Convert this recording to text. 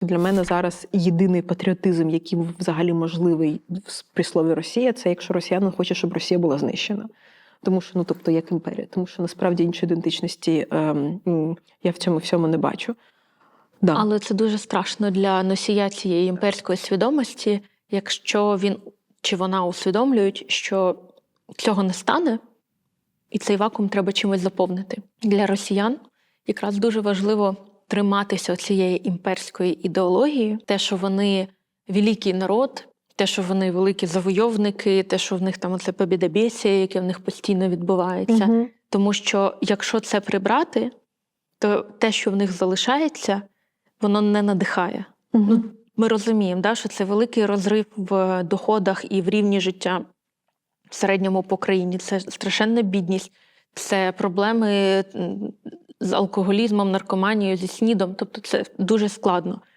Для мене зараз єдиний патріотизм, який взагалі можливий в- при слові Росія, це якщо росіянин хоче, щоб Росія була знищена. Тому що, ну тобто, як імперія, тому що насправді іншої ідентичності ем, я в цьому всьому не бачу. Да. Але це дуже страшно для носія цієї імперської свідомості, якщо він чи вона усвідомлюють, що цього не стане, і цей вакуум треба чимось заповнити. Для росіян якраз дуже важливо триматися цієї імперської ідеології, те, що вони великий народ, те, що вони великі завойовники, те, що в них там оце побідобєсія, яке в них постійно відбувається. Мгм. Тому що якщо це прибрати, то те, що в них залишається, воно не надихає. Мгм. Ну, ми розуміємо, да, що це великий розрив в доходах і в рівні життя в середньому по країні. Це страшенна бідність, це проблеми з алкоголізмом, наркоманією, зі снідом. Тобто це дуже складно.